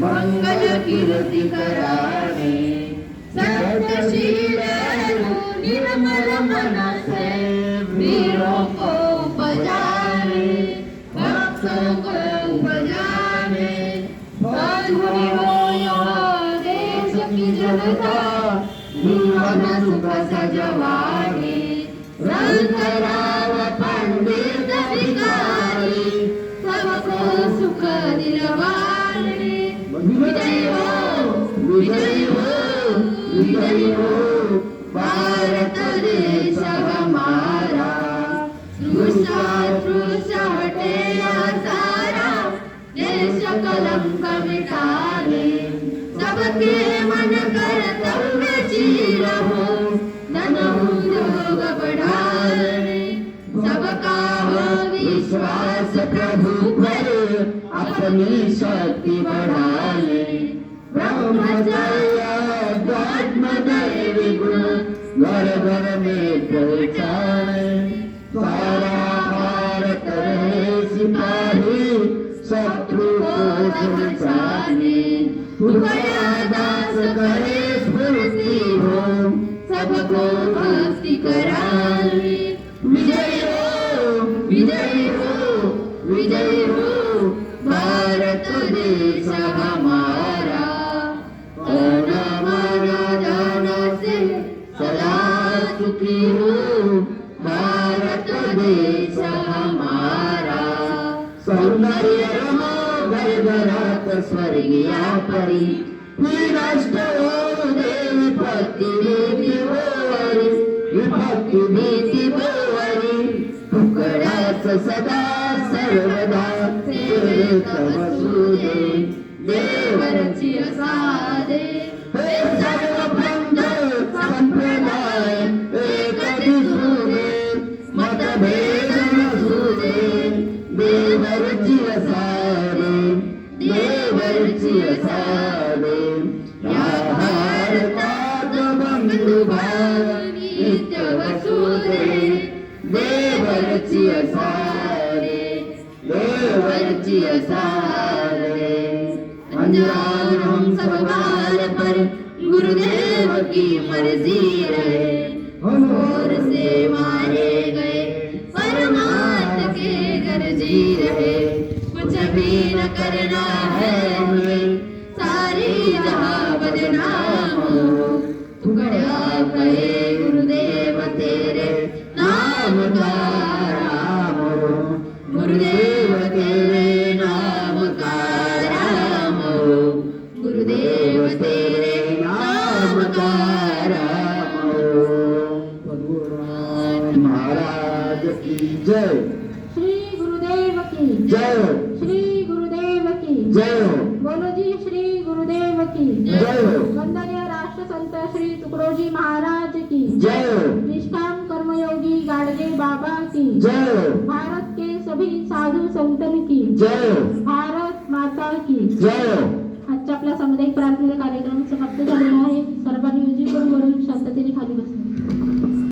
मंगल कीर्ति करावे सत्यशील निर्मल मन विजय हो भारत देश हमारा तृषा तृषा हटेगा सारा देश कलंक मिटाने सबके मन कर्तव्य चीर हो धन सबका विश्वास प्रभु पर अपनी शक्ति बढ़ा ले ब्रह्मचर्य घर घर में पहुँचाए सारा भारत रहे सिपाही शत्रु को पहुँचाने कृपया दास करे स्फूर्ति हो सबको भक्ति कराने विजय हो विजय। हो सौंदर्य रमो गरगरात स्वर्गीय परी ही विनष्ट हो देवी भक्ती देवी होरी विभक्ती भीती होरी तुकडाच सदा सर्वदा. तेरे देवरची असादे हे सर्व पंथ सारे या भारतात वसुदे देवरची सारे देवरची सारे अंजान हम सब पर गुरुदेव की मर्जी रहे और हो, हो. कुछ भी न करना है हमें। सारी जहाँ बदनाम हो टुकड़ा कहे गुरुदेव तेरे नाम का राम हो। गुरुदेव तेरे नाम का राम हो। गुरुदेव तेरे नाम का राम हो। भगवान महाराज की जय। श्री गुरुदेव की जय। जय हो। बोलोजी श्री गुरुदेव की। जय हो। राष्ट्र संत श्री तुकडोजी महाराज की। जय हो। निष्काम कर्मयोगी गाडगे बाबा की। जय हो। भारत के सभी साधु संतन की। जय हो। भारत माता की। जय हो। आजच्या आपल्या सामुदायिक प्रार्थनेचा कार्यक्रम समाप्त झालेला आहे. सर्वांनी युजी करून शांततेने खाली बसले